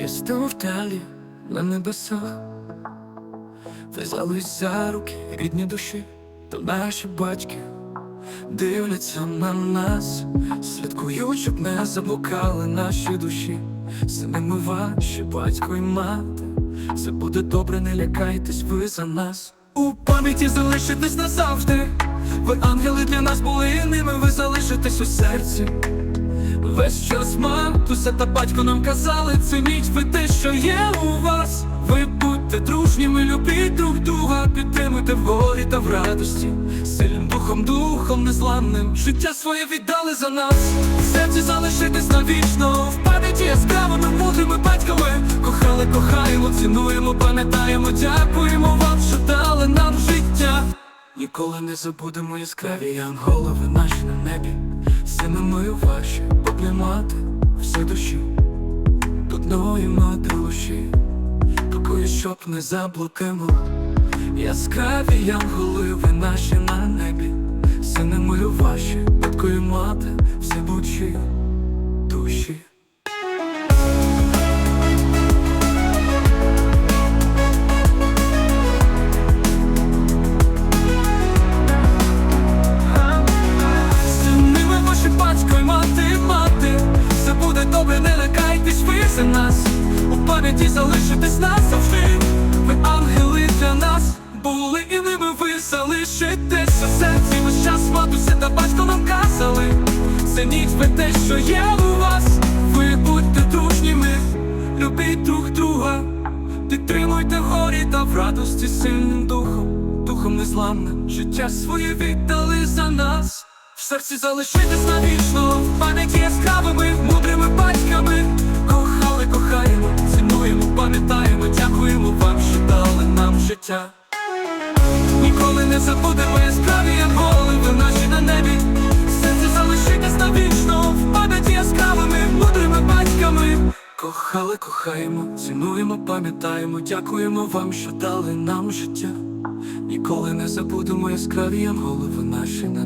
Десь там вдалі на небесах Вязались за руки рідні душі, то наші батьки дивляться на нас, слідкують, щоб не заблукали наші душі. Сини ми ваші, батько і мати. Все буде добре, не лякайтесь ви за нас. У пам'яті залишитесь назавжди. Ви ангели для нас були ними, ви залишитесь у серці. Весь час матуся та батько нам казали, цініть ви те, що є у вас. Ви будьте дружніми, любіть друг друга, підтримуйте в горі та в радості. Сильним духом, духом незламним. Життя своє віддали за нас. Серці залишитись навічно. В пам'яті яскравими, мудрими батьками. Кохали, кохаємо, цінуємо, пам'ятаємо, дякуємо вам, що дали нам життя. Ніколи не забудемо яскраві янголови наші на небі. Сини ми ваші, обнімати все душі, нові мати луші, Такої, щоб не заблукимо. Яскраві янголи ви наші на небі, сини ми ваші, батько мати, пам'яті залишитесь назавжди. Ви ангели для нас були і ними ви залишитесь у серці. Весь час матуся та батько нам казали. Цініть ви те, що є у вас. Ви будьте дружніми, любіть друг друга, підтримуйте горі та в радості сильним духом, духом незламним. Життя своє віддали за нас. В серці залишитись навічно, в пам'яті яскравими, мудрими батьками. Життя. Ніколи не забудемо яскраві янголи, в наші на небі. Серце залишитись навічно, в пам'яті яскравими, мудрими батьками. Кохали, кохаємо, цінуємо, пам'ятаємо, дякуємо вам, що дали нам життя. Ніколи не забудемо яскраві голови наші на